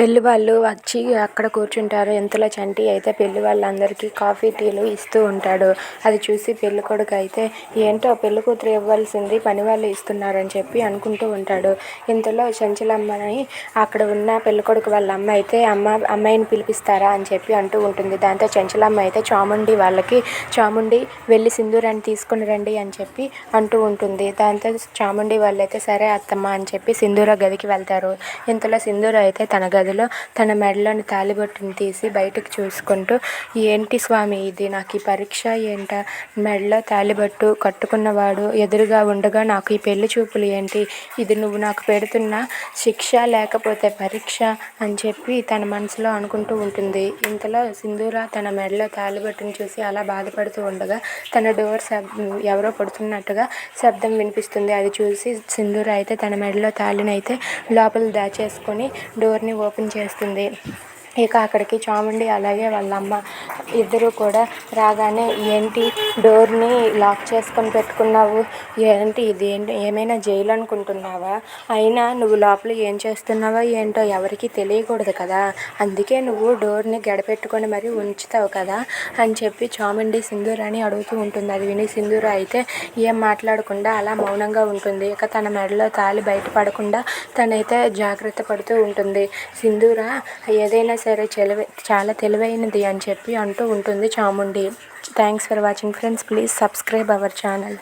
పెళ్ళి వాళ్ళు వచ్చి అక్కడ కూర్చుంటారు. ఇంతలో చంటి అయితే పెళ్ళి వాళ్ళందరికీ కాఫీ టీలు ఇస్తూ ఉంటాడు. అది చూసి పెళ్ళి కొడుకు అయితే ఏంటో పెళ్ళి కూతురు ఇవ్వాల్సింది పని వాళ్ళు ఇస్తున్నారని చెప్పి అనుకుంటూ ఉంటాడు. ఇంతలో చంచలమ్మని అక్కడ ఉన్న పెళ్ళి కొడుకు వాళ్ళ అమ్మ అయితే అమ్మ అమ్మాయిని పిలిపిస్తారా అని చెప్పి అంటూ ఉంటుంది. దాంతో చంచలమ్మ అయితే చాముండి వాళ్ళకి చాముండి వెళ్ళి సింధూరాన్ని తీసుకుని రండి అని చెప్పి అంటూ ఉంటుంది. దాంతో చాముండి వాళ్ళైతే సరే అత్తమ్మ అని చెప్పి సింధూర గదికి వెళ్తారు. ఇంతలో సింధూర అయితే తన గది గదిలో తన మెడలోని తాలిబొట్టును తీసి బయటకు చూసుకుంటూ ఏంటి స్వామి ఇది? నాకు ఈ పరీక్ష ఏంట? మెడలో తాలిబొట్టు కట్టుకున్నవాడు ఎదురుగా ఉండగా నాకు ఈ పెళ్ళి చూపులు ఏంటి? ఇది నువ్వు నాకు పెడుతున్న శిక్ష లేకపోతే పరీక్ష? అని చెప్పి తన మనసులో అనుకుంటూ ఉంటుంది. ఇంతలో సింధూర తన మెడలో తాలిబొట్టును చూసి అలా బాధపడుతూ ఉండగా తన డోర్ శబ్ ఎవరో పడుతున్నట్టుగా శబ్దం వినిపిస్తుంది. అది చూసి సింధూర అయితే తన మెడలో తాళిని అయితే లోపల దాచేసుకొని డోర్ని ఓపెన్ ఓపెన్ చేస్తుంది. ఇక అక్కడికి చాముండి అలాగే వాళ్ళ అమ్మ ఇద్దరు కూడా రాగానే ఏంటి? డోర్ని లాక్ చేసుకొని పెట్టుకున్నావు? ఏంటి ఇది? ఏంటి? ఏమైనా జైలు అనుకుంటున్నావా అయినా నువ్వు లోపల ఏం చేస్తున్నావో ఏంటో ఎవరికి తెలియకూడదు కదా. అందుకే నువ్వు డోర్ని గడపెట్టుకొని మరీ ఉంచుతావు కదా అని చెప్పి చాముండి సింధూరాని అడుగుతూ ఉంటుంది. అది విని సింధూర అయితే ఏం మాట్లాడకుండా అలా మౌనంగా ఉంటుంది. ఇక తన మెడలో తాళి బయటపడకుండా తనైతే జాగ్రత్త పడుతూ ఉంటుంది. సింధూర ఏదైనా సరే చెలివై చాలా తెలివైనది అని చెప్పి అంటూ ఉంటుంది Chamundi. Thanks for watching friends please subscribe our channel